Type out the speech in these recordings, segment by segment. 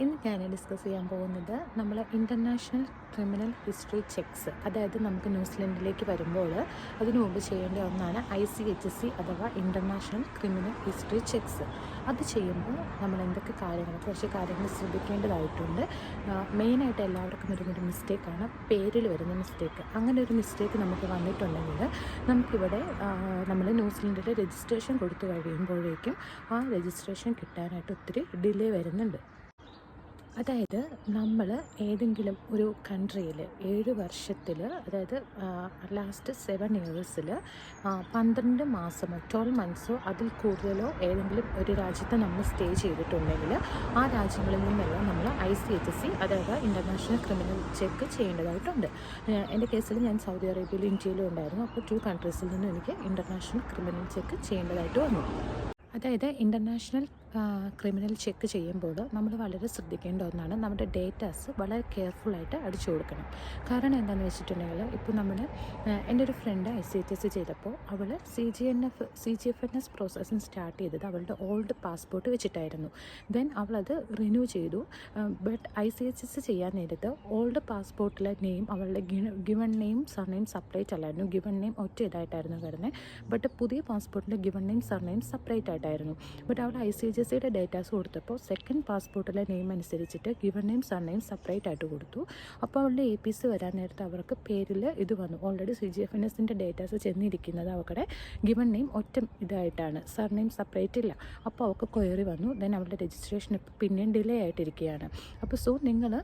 ഇന്ന് ഞാൻ ഡിസ്കസ് ചെയ്യാൻ പോകുന്നത് നമ്മൾ ഇന്റർനാഷണൽ ക്രിമിനൽ ഹിസ്റ്ററി ചെക്സ് അതായത് നമുക്ക് ന്യൂസിലൻഡിലേക്ക് വരുമ്പോൾ അതിനു മുമ്പ് ചെയ്യേണ്ട ഒന്നാണ് ഐ സി എച്ച് സി അഥവാ ഇന്റർനാഷണൽ ക്രിമിനൽ ഹിസ്റ്ററി ചെക്സ് അത് ചെയ്യുമ്പോൾ നമ്മൾ എന്തൊക്കെ കാര്യങ്ങൾ കുറച്ച് കാര്യങ്ങൾ ശ്രദ്ധിക്കേണ്ടതായിട്ടുണ്ട്. മെയിനായിട്ട് എല്ലാവർക്കും വരുന്നൊരു മിസ്റ്റേക്കാണ് പേരിൽ വരുന്ന മിസ്റ്റേക്ക് അങ്ങനെ ഒരു മിസ്റ്റേക്ക് നമുക്ക് വന്നിട്ടുണ്ടെങ്കിൽ നമുക്കിവിടെ നമ്മൾ ന്യൂസിലൻഡിൽ രജിസ്ട്രേഷൻ കൊടുത്തു കഴിയുമ്പോഴേക്കും ആ രജിസ്ട്രേഷൻ കിട്ടാനായിട്ട് ഒത്തിരി ഡിലേ വരുന്നുണ്ട്. അതായത് നമ്മൾ ഏതെങ്കിലും ഒരു കൺട്രിയിൽ ഏഴ് വർഷത്തിൽ അതായത് ലാസ്റ്റ് സെവൻ ഇയേഴ്സിൽ പന്ത്രണ്ട് മാസമോ ട്വൽവ് മന്ത്സോ അതിൽ കൂടുതലോ ഏതെങ്കിലും ഒരു രാജ്യത്ത് നമ്മൾ സ്റ്റേ ചെയ്തിട്ടുണ്ടെങ്കിൽ ആ രാജ്യങ്ങളിൽ നിന്നെല്ലാം നമ്മൾ ഐ സി എച്ച് സി അതായത് ഇന്റർനാഷണൽ ക്രിമിനൽ ചെക്ക് ചെയ്യേണ്ടതായിട്ടുണ്ട്. എന്റെ കേസിൽ ഞാൻ സൗദി അറേബ്യയിലും ഇന്ത്യയിലും ഉണ്ടായിരുന്നു. അപ്പോൾ ടു കൺട്രീസിൽ നിന്നും എനിക്ക് ഇന്റർനാഷണൽ ക്രിമിനൽ ചെക്ക് ചെയ്യേണ്ടതായിട്ട് വന്നു. അതായത് ഇന്റർനാഷണൽ ക്രിമിനൽ ചെക്ക് ചെയ്യുമ്പോൾ നമ്മൾ വളരെ ശ്രദ്ധിക്കേണ്ട ഒന്നാണ് നമ്മുടെ ഡേറ്റാസ് വളരെ കെയർഫുള്ളായിട്ട് അടിച്ചു കൊടുക്കണം. കാരണം എന്താണെന്ന് വെച്ചിട്ടുണ്ടെങ്കിൽ ഇപ്പോൾ നമ്മൾ എന്റെ ഒരു friend I C T S ചെയ്തപ്പോൾ അവൾ C G N F C G F N S processing start ചെയ്തത് അവളുടെ ഓൾഡ് പാസ്പോർട്ട് വെച്ചിട്ടായിരുന്നു. ദെൻ അവളത് റിന്യൂ ചെയ്തു. But I C H S ചെയ്യാൻ നേരത്ത് ഓൾഡ് പാസ്പോർട്ടിലെ നെയിം അവളുടെ ഗിവൺ നെയിം സർനെയിം സെപ്പറേറ്റ് അല്ലായിരുന്നു. ഗിവൺ നെയിം ഒറ്റ ഇതായിട്ടായിരുന്നു വരുന്നത് ബട്ട് പുതിയ പാസ്പോർട്ടിന്റെ ഗിവൺ നെയിം സർനെയിം സെപ്പറേറ്റ് ആയിട്ടായിരുന്നു. ബട്ട് അവൾ ഐ സി എച്ച് സിയുടെ ഡേറ്റാസ് കൊടുത്തപ്പോൾ സെക്കൻഡ് പാസ്പോർട്ടിലെ നെയിം അനുസരിച്ചിട്ട് given name son name separate ആയിട്ട് കൊടുത്തു. അപ്പോൾ അവളുടെ എ പി സി വരാൻ നേരത്ത് അവർക്ക് പേരിൽ ഇത് വന്നു. Already C G F N എസിന്റെ ഡേറ്റാസ് ചെന്നിരിക്കുന്നത് അവരുടെ ഗിവൺ നെയിം ഒറ്റ ഇതായിട്ടാണ്. സർ നെയിം സെപ്പറേറ്റ് ഇല്ല. അപ്പോൾ അവൾക്ക് ക്വയറി വന്നു. ദെൻ അവളുടെ രജിസ്ട്രേഷൻ ഇപ്പോൾ പിന്നെയും ഡിലേ ആയിട്ടിരിക്കുകയാണ്. അപ്പോൾ സോ നിങ്ങൾ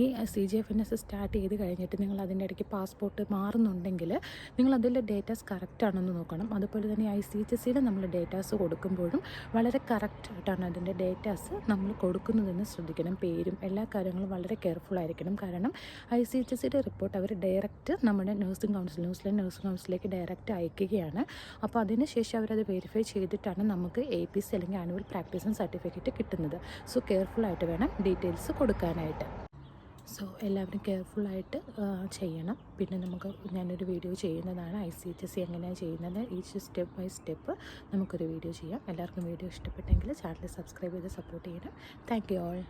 ഈ C G F N S start ചെയ്ത് കഴിഞ്ഞിട്ട് നിങ്ങൾ അതിന്റെ ഇടയ്ക്ക് പാസ്പോർട്ട് മാറുന്നുണ്ടെങ്കിൽ നിങ്ങൾ അതിന്റെ ഡേറ്റാസ് കറക്റ്റ് ആണെന്ന് നോക്കണം. അതുപോലെ തന്നെ ഐ സി എച്ച് എസ് നമ്മൾ ഡേറ്റാസ് കൊടുക്കുമ്പോഴും വളരെ കറക്റ്റായിട്ടാണ് അതിന്റെ ഡേറ്റാസ് നമ്മൾ കൊടുക്കുന്നതെന്ന് ശ്രദ്ധിക്കണം. പേരും എല്ലാ കാര്യങ്ങളും വളരെ കെയർഫുൾ ആയിരിക്കണം. കാരണം ഐ സി എച്ച് സിയുടെ റിപ്പോർട്ട് അവർ ഡയറക്റ്റ് നമ്മുടെ nursing council New Zealand nursing കൗൺസിലേക്ക് direct അയക്കുകയാണ്. അപ്പോൾ അതിന് ശേഷം അവരത് വെരിഫൈ ചെയ്തിട്ടാണ് നമുക്ക് എ പി സി അല്ലെങ്കിൽ ആനുവൽ പ്രാക്ടീസിങ് സർട്ടിഫിക്കറ്റ് കിട്ടുന്നത്. സോ കെയർഫുൾ ആയിട്ട് വേണം ഡീറ്റെയിൽസ് കൊടുക്കാനായിട്ട്. സോ എല്ലാവരും കെയർഫുള്ളായിട്ട് ചെയ്യണം. പിന്നെ നമുക്ക് ഞാനൊരു വീഡിയോ ചെയ്യുന്നതാണ്. I C H S C എങ്ങനെയാണ് ചെയ്യുന്നത്? ഈച്ച് സ്റ്റെപ്പ് ബൈ സ്റ്റെപ്പ് നമുക്കൊരു വീഡിയോ ചെയ്യാം. എല്ലാവർക്കും വീഡിയോ ഇഷ്ടപ്പെട്ടെങ്കിൽ ചാനൽ സബ്സ്ക്രൈബ് ചെയ്ത് സപ്പോർട്ട് ചെയ്യണം. Thank you all.